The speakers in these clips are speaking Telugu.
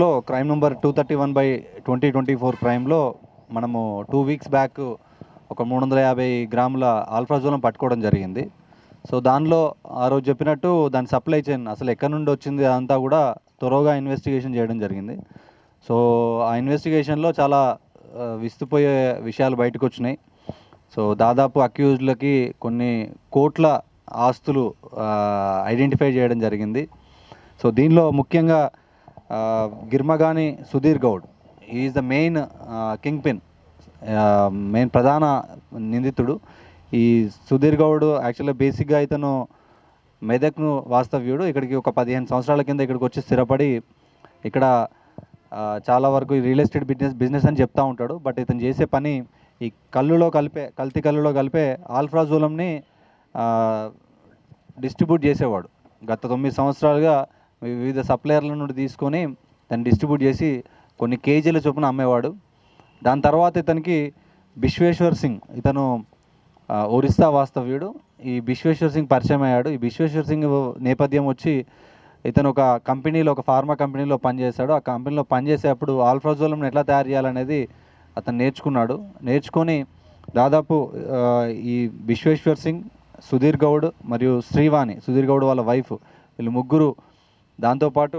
లో crime number two thirty one by twenty twenty four క్రైమ్లో మనము టూ వీక్స్ బ్యాక్ ఒక మూడు వందల యాభై గ్రాముల ఆల్ఫ్రాజోలం పట్టుకోవడం జరిగింది. సో దానిలో ఆ రోజు చెప్పినట్టు దాని సప్లై చైన్ అసలు ఎక్కడి నుండి వచ్చింది అదంతా కూడా త్వరగా ఇన్వెస్టిగేషన్ చేయడం జరిగింది. సో ఆ ఇన్వెస్టిగేషన్లో చాలా విస్తుపోయే విషయాలు బయటకు వచ్చినాయి. సో దాదాపు అక్యూజ్డ్లకి కొన్ని కోట్ల ఆస్తులు ఐడెంటిఫై చేయడం జరిగింది. సో దీనిలో ముఖ్యంగా గిర్మగాని Sudhir Goud. Is the main kingpin main ప్రధాన నిందితుడు. ఈ సుధీర్ గౌడ్ యాక్చువల్గా బేసిక్గా ఇతను మెదక్ను వాస్తవ్యుడు. ఇక్కడికి ఒక పదిహేను సంవత్సరాల కింద ఇక్కడికి వచ్చి స్థిరపడి ఇక్కడ చాలా వరకు రియల్ ఎస్టేట్ బిజినెస్ బిజినెస్ అని చెప్తా ఉంటాడు. బట్ ఇతను చేసే పని ఈ కళ్ళులో కలిపే కల్తీ కళ్ళులో కలిపే ఆల్ఫ్రాజోలంని డిస్ట్రిబ్యూట్ చేసేవాడు. గత తొమ్మిది సంవత్సరాలుగా వివిధ సప్లయర్ల నుండి తీసుకొని దాన్ని డిస్ట్రిబ్యూట్ చేసి కొన్ని కేజీల చొప్పున అమ్మేవాడు. దాని తర్వాత ఇతనికి బిశ్వేశ్వర్ సింగ్ ఇతను ఒరిస్సా వాస్తవ్యుడు. ఈ బిశ్వేశ్వర్ సింగ్ పరిచయం అయ్యాడు. ఈ బిశ్వేశ్వర్ సింగ్ నేపథ్యం వచ్చి ఇతను ఒక కంపెనీలో ఒక ఫార్మా కంపెనీలో పనిచేశాడు. ఆ కంపెనీలో పనిచేసేటప్పుడు ఆల్ఫ్రాజోలం ఎట్లా తయారు చేయాలనేది అతను నేర్చుకున్నాడు. నేర్చుకొని దాదాపు ఈ విశ్వేశ్వర్ సింగ్ సుధీర్ గౌడ్ మరియు శ్రీవాణి సుధీర్ గౌడ్ వాళ్ళ వైఫ్ వీళ్ళు ముగ్గురు దాంతోపాటు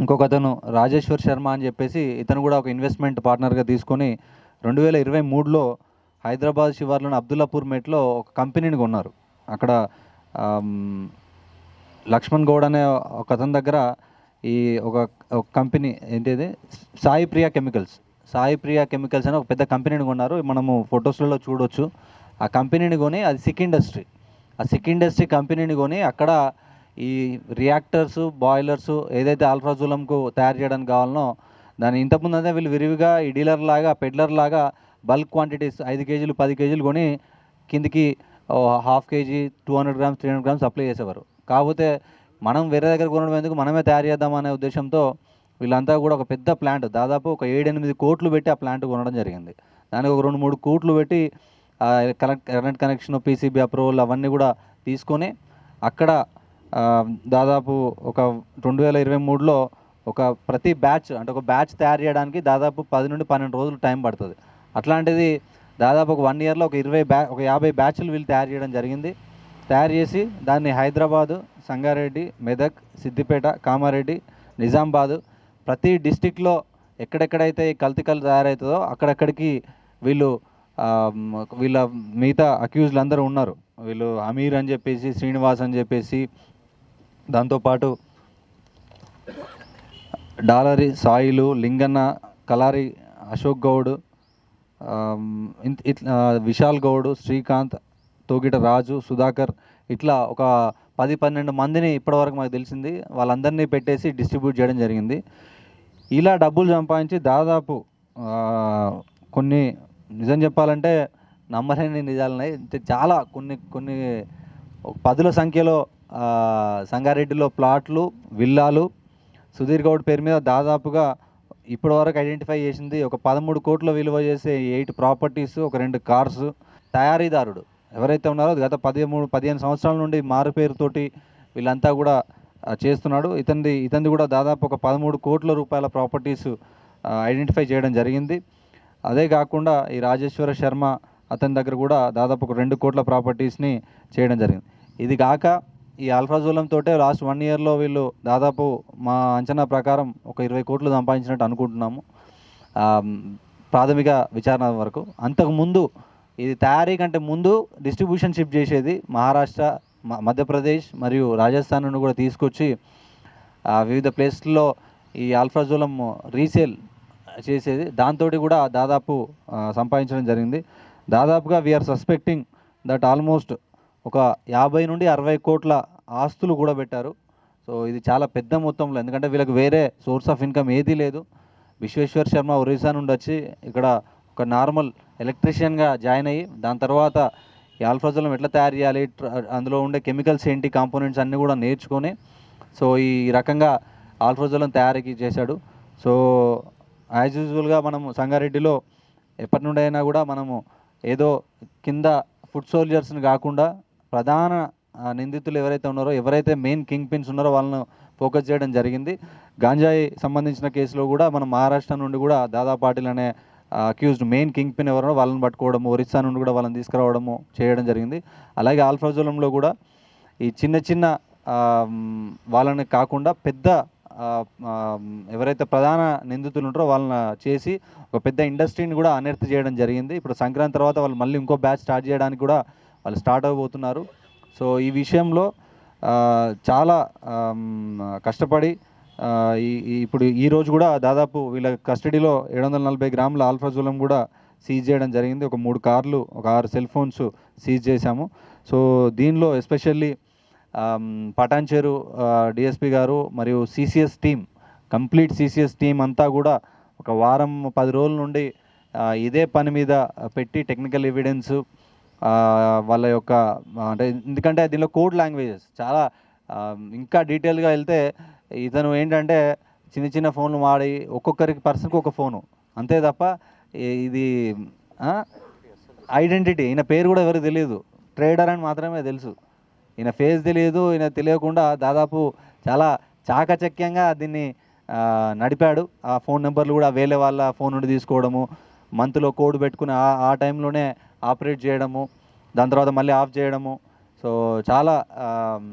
ఇంకొక అతను రాజేశ్వర్ శర్మ అని చెప్పేసి ఇతను కూడా ఒక ఇన్వెస్ట్మెంట్ పార్ట్నర్గా తీసుకొని రెండు వేల ఇరవై మూడులో హైదరాబాద్ శివార్లోని అబ్దుల్లాపూర్ మెట్లో ఒక కంపెనీని కొన్నారు. అక్కడ లక్ష్మణ్ గౌడ్ అనే ఒక అతని దగ్గర ఈ ఒక ఒక కంపెనీ ఏంటిది? సాయి ప్రియా కెమికల్స్. సాయి ప్రియా కెమికల్స్ అని ఒక పెద్ద కంపెనీని కొన్నారు. మనము ఫొటోస్లలో చూడొచ్చు. ఆ కంపెనీని కొని అది సిక్ ఇండస్ట్రీ. ఆ సిక్ ఇండస్ట్రీ కంపెనీని కొని అక్కడ ఈ రియాక్టర్స్ బాయిలర్స్ ఏదైతే ఆల్ఫాజులంకు తయారు చేయడానికి కావాలనో దాని ఇంతకుముందు అయితే వీళ్ళు విరివిగా ఈ డీలర్ లాగా పెడ్లర్ లాగా బల్క్ క్వాంటిటీస్ ఐదు కేజీలు పది కేజీలు కొని కిందికి half KG two hundred grams three hundred grams supply చేసేవారు. కాకపోతే మనం వేరే దగ్గర కొనడం ఎందుకు? మనమే తయారు చేద్దామనే ఉద్దేశంతో వీళ్ళంతా కూడా ఒక పెద్ద ప్లాంట్ దాదాపు ఒక ఏడెనిమిది కోట్లు పెట్టి ఆ ప్లాంట్ కొనడం జరిగింది. దానికి ఒక రెండు మూడు కోట్లు పెట్టి current current connection PCB approval అవన్నీ కూడా తీసుకొని అక్కడ దాదాపు ఒక రెండు వేల ఇరవై మూడులో ఒక ప్రతి బ్యాచ్ అంటే ఒక బ్యాచ్ తయారు చేయడానికి దాదాపు పది నుండి పన్నెండు రోజులు టైం పడుతుంది. అట్లాంటిది దాదాపు ఒక వన్ ఇయర్లో ఒక ఇరవై బ్యా ఒక యాభై బ్యాచ్లు వీళ్ళు తయారు చేయడం జరిగింది. తయారు చేసి దాన్ని హైదరాబాదు సంగారెడ్డి మెదక్ సిద్దిపేట కామారెడ్డి నిజామాబాదు ప్రతి డిస్టిక్లో ఎక్కడెక్కడైతే ఈ కల్తీ కళ్ళు తయారవుతుందో అక్కడక్కడికి వీళ్ళు వీళ్ళ మిగతా అక్యూజ్లు అందరూ ఉన్నారు. వీళ్ళు అమీర్ అని చెప్పేసి శ్రీనివాస్ అని చెప్పేసి దాంతోపాటు డాలరి సాయిలు లింగన్న కలారి అశోక్ గౌడ్ ఇట్లా విశాల్ గౌడ్ శ్రీకాంత్ తోగిట రాజు సుధాకర్ ఇట్లా ఒక పది పన్నెండు మందిని ఇప్పటివరకు మాకు తెలిసింది. వాళ్ళందరినీ పెట్టేసి డిస్ట్రిబ్యూట్ చేయడం జరిగింది. ఇలా డబ్బులు సంపాదించి దాదాపు కొన్ని నిజం చెప్పాలంటే నమ్మలేని నిజాలున్నాయి. చాలా కొన్ని కొన్ని పదుల సంఖ్యలో సంగారెడ్డిలో ప్లాట్లు విల్లాలు. సుధీర్ గౌడ్ పేరు మీద దాదాపుగా ఇప్పటివరకు ఐడెంటిఫై చేసింది ఒక పదమూడు కోట్ల విలువ చేసే ఎయిట్ ప్రాపర్టీస్ ఒక రెండు కార్స్. తయారీదారుడు ఎవరైతే ఉన్నారో గత పదిమూడు పదిహేను సంవత్సరాల నుండి మారు పేరుతోటి వీళ్ళంతా కూడా చేస్తున్నాడు. ఇతనిది ఇతనిది కూడా దాదాపు ఒక పదమూడు కోట్ల రూపాయల ప్రాపర్టీస్ ఐడెంటిఫై చేయడం జరిగింది. అదే కాకుండా ఈ రాజేశ్వర శర్మ అతని దగ్గర కూడా దాదాపు ఒక రెండు కోట్ల ప్రాపర్టీస్ని చేయడం జరిగింది. ఇది కాక ఈ అల్ఫాజోలం తోటే లాస్ట్ వన్ ఇయర్లో వీళ్ళు దాదాపు మా అంచనా ప్రకారం ఒక ఇరవై కోట్లు సంపాదించినట్టు అనుకుంటున్నాము. ప్రాథమిక విచారణ వరకు. అంతకుముందు ఇది తయారీ కంటే ముందు డిస్ట్రిబ్యూషన్ షిప్ చేసేది మహారాష్ట్ర మధ్యప్రదేశ్ మరియు రాజస్థాన్ నుండి కూడా తీసుకొచ్చి వివిధ ప్లేస్లో ఈ ఆల్ఫ్రాజోలం రీసేల్ చేసేది. దాంతో కూడా దాదాపు సంపాదించడం జరిగింది. దాదాపుగా వీఆర్ సస్పెక్టింగ్ దట్ ఆల్మోస్ట్ ఒక యాభై నుండి అరవై కోట్ల ఆస్తులు కూడా పెట్టారు. సో ఇది చాలా పెద్ద మొత్తంలో ఎందుకంటే వీళ్ళకి వేరే సోర్స్ ఆఫ్ ఇన్కమ్ ఏదీ లేదు. విశ్వేశ్వర్ శర్మ ఒరిస్సా నుండి వచ్చి ఇక్కడ ఒక నార్మల్ ఎలక్ట్రీషియన్గా జాయిన్ అయ్యి దాని తర్వాత ఈ ఆల్ఫ్రాజోలం ఎట్లా తయారు చేయాలి అందులో ఉండే కెమికల్స్ ఏంటి కాంపోనెంట్స్ అన్నీ కూడా నేర్చుకొని సో ఈ రకంగా ఆల్ఫ్రోజోలం తయారీకి చేశాడు. సో యాజ్ యూజువల్గా మనము సంగారెడ్డిలో ఎప్పటి నుండి అయినా కూడా మనము ఏదో కింద ఫుడ్ సోల్జర్స్ని కాకుండా ప్రధాన నిందితులు ఎవరైతే ఉన్నారో ఎవరైతే మెయిన్ కింగ్ పిన్స్ ఉన్నారో వాళ్ళను ఫోకస్ చేయడం జరిగింది. గాంజాయి సంబంధించిన కేసులో కూడా మనం మహారాష్ట్ర నుండి కూడా దాదా పాటిల్ అనే అక్యూజ్డ్ మెయిన్ కింగ్ పిన్ ఎవరో వాళ్ళని పట్టుకోవడము ఒరిస్సా నుండి కూడా వాళ్ళని తీసుకురావడము చేయడం జరిగింది. అలాగే ఆల్ఫాజోలంలో కూడా ఈ చిన్న చిన్న వాళ్ళని కాకుండా పెద్ద ఎవరైతే ప్రధాన నిందితులు ఉంటారో వాళ్ళని చేసి ఒక పెద్ద ఇండస్ట్రీని కూడా అనెర్త్ చేయడం జరిగింది. ఇప్పుడు సంక్రాంతి తర్వాత వాళ్ళు మళ్ళీ ఇంకో బ్యాచ్ స్టార్ట్ చేయడానికి కూడా వాళ్ళు స్టార్ట్ అవ్వబోతున్నారు. సో ఈ విషయంలో చాలా కష్టపడి ఇప్పుడు ఈరోజు కూడా దాదాపు వీళ్ళ కస్టడీలో ఏడు వందల నలభై గ్రాముల ఆల్ఫాజులం కూడా సీజ్ చేయడం జరిగింది. ఒక మూడు కార్లు ఒక ఆరు సెల్ ఫోన్స్ సీజ్ చేశాము. సో దీనిలో ఎస్పెషల్లీ పటాన్చేరు డిఎస్పి గారు మరియు CCS team complete CCS team అంతా కూడా ఒక వారం పది రోజుల నుండి ఇదే పని మీద పెట్టి టెక్నికల్ ఎవిడెన్స్ వాళ్ళ యొక్క అంటే ఎందుకంటే దీనిలో కోడ్ లాంగ్వేజెస్ చాలా ఇంకా డీటెయిల్గా వెళ్తే ఇతను ఏంటంటే చిన్న చిన్న ఫోన్లు వాడి ఒక్కొక్కరికి పర్సన్కి ఒక ఫోను. అంతే తప్ప ఇది ఐడెంటిటీ ఈయన పేరు కూడా ఎవరికి తెలియదు ట్రేడర్ అని మాత్రమే తెలుసు. ఈయన ఫేస్ తెలియదు ఈయన తెలియకుండా దాదాపు చాలా చాకచక్యంగా దీన్ని నడిపాడు. ఆ ఫోన్ నెంబర్లు కూడా వేరే వాళ్ళ ఫోన్ నుండి తీసుకోవడము మంత్లో కోడ్ పెట్టుకుని ఆ ఆ టైంలోనే ఆపరేట్ చేయడము దాని తర్వాత మళ్ళీ ఆఫ్ చేయడము. సో చాలా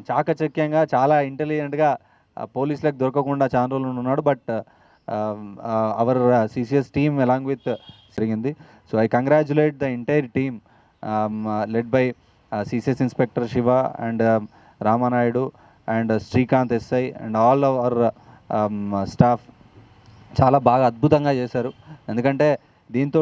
చాకచక్యంగా చాలా ఇంటెలిజెంట్గా పోలీసులకు దొరకకుండా చాలా రోజులు ఉన్నాడు. But our CCS team along with జరిగింది. So I congratulate the entire team led by CCS inspector Shiva and Ramanaidu and Srikanth SI and all our staff. చాలా బాగా అద్భుతంగా చేశారు. ఎందుకంటే దీంతో